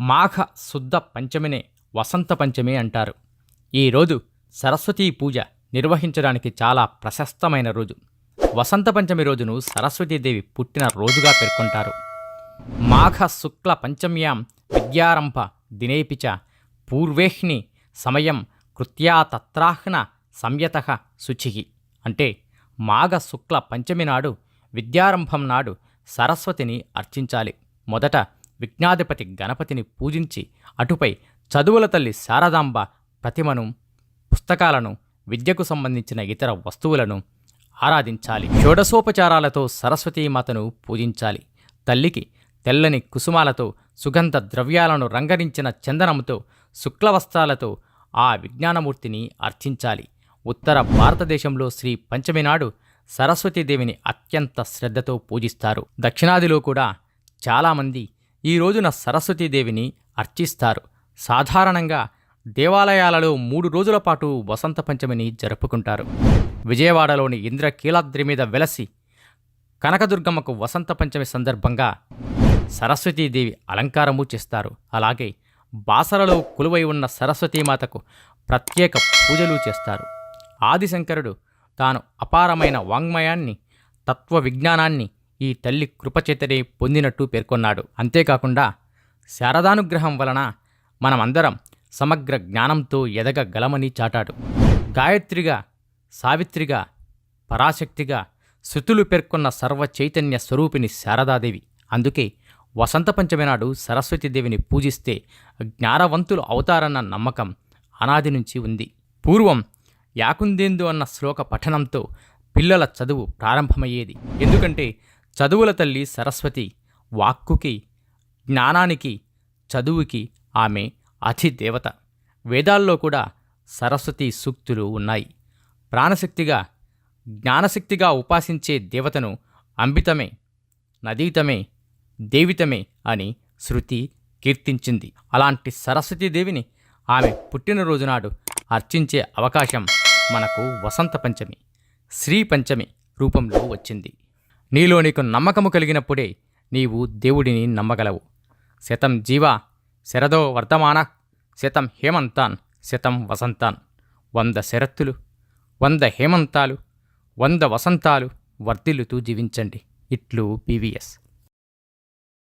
మాఘ శుద్ధ పంచమినే వసంత పంచమి అంటారు. ఈరోజు సరస్వతీ పూజ నిర్వహించడానికి చాలా ప్రశస్తమైన రోజు. వసంత పంచమి రోజును సరస్వతీదేవి పుట్టిన రోజుగా పేర్కొంటారు. మాఘ శుక్ల పంచమ్యాం విద్యారంభ దినేపిచ పూర్వేహ్ని సమయం కృత్యా తత్రాహ్న సంయత శుచి అంటే మాఘ శుక్ల పంచమి నాడు విద్యారంభం నాడు సరస్వతిని అర్చించాలి. మొదట విజ్ఞాధిపతి గణపతిని పూజించి అటుపై చదువుల తల్లి శారదాంబ ప్రతిమను పుస్తకాలను విద్యకు సంబంధించిన ఇతర వస్తువులను ఆరాధించాలి. షోడసోపచారాలతో సరస్వతీమాతను పూజించాలి. తల్లికి తెల్లని కుసుమాలతో సుగంధ ద్రవ్యాలను రంగరించిన చందనముతో శుక్లవస్త్రాలతో ఆ విజ్ఞానమూర్తిని అర్చించాలి. ఉత్తర భారతదేశంలో శ్రీ పంచమి నాడు సరస్వతీదేవిని అత్యంత శ్రద్ధతో పూజిస్తారు. దక్షిణాదిలో కూడా చాలామంది ఈ రోజున సరస్వతీదేవిని అర్చిస్తారు. సాధారణంగా దేవాలయాలలో మూడు రోజుల పాటు వసంత పంచమిని జరుపుకుంటారు. విజయవాడలోని ఇంద్రకీలాద్రి మీద వెలసి కనకదుర్గమ్మకు వసంత పంచమి సందర్భంగా సరస్వతీదేవి అలంకారము చేస్తారు. అలాగే బాసరలో కొలువై ఉన్న సరస్వతీమాతకు ప్రత్యేక పూజలు చేస్తారు. ఆదిశంకరుడు తాను అపారమైన వాంగ్మయాన్ని తత్వ విజ్ఞానాన్ని ఈ తల్లి కృపచేతనే పొందినట్టు పేర్కొన్నాడు. అంతేకాకుండా శారదానుగ్రహం వలన మనమందరం సమగ్ర జ్ఞానంతో ఎదగగలమని చాటాడు. గాయత్రిగా సావిత్రిగా పరాశక్తిగా శృతులు పేర్కొన్న సర్వ చైతన్య స్వరూపిణి శారదాదేవి. అందుకే వసంత పంచమి నాడు సరస్వతీదేవిని పూజిస్తే జ్ఞానవంతులు అవుతారన్న నమ్మకం అనాది నుంచి ఉంది. పూర్వం యాకుందేందు అన్న శ్లోక పఠనంతో పిల్లల చదువు ప్రారంభమయ్యేది. ఎందుకంటే చదువుల తల్లి సరస్వతి వాక్కుకి జ్ఞానానికి చదువుకి ఆమె అధిదేవత వేదాల్లో కూడా సరస్వతి సూక్తులు ఉన్నాయి. ప్రాణశక్తిగా జ్ఞానశక్తిగా ఉపాసించే దేవతను అంబితమే నదీతమే దేవితమే అని శృతి కీర్తించింది. అలాంటి సరస్వతీదేవిని ఆమె పుట్టినరోజు నాడు అర్చించే అవకాశం మనకు వసంత పంచమి శ్రీ పంచమి రూపంలో వచ్చింది. నీలో నీకు నమ్మకము కలిగినప్పుడే నీవు దేవుడిని నమ్మగలవు. శతం జీవ శరదో వర్ధమాన శతం హేమంతాన్ శతం వసంతాన్. వంద శరత్తులు వంద హేమంతాలు వంద వసంతాలు వర్ధిల్లుతూ జీవించండి. ఇట్లు పీవీఎస్.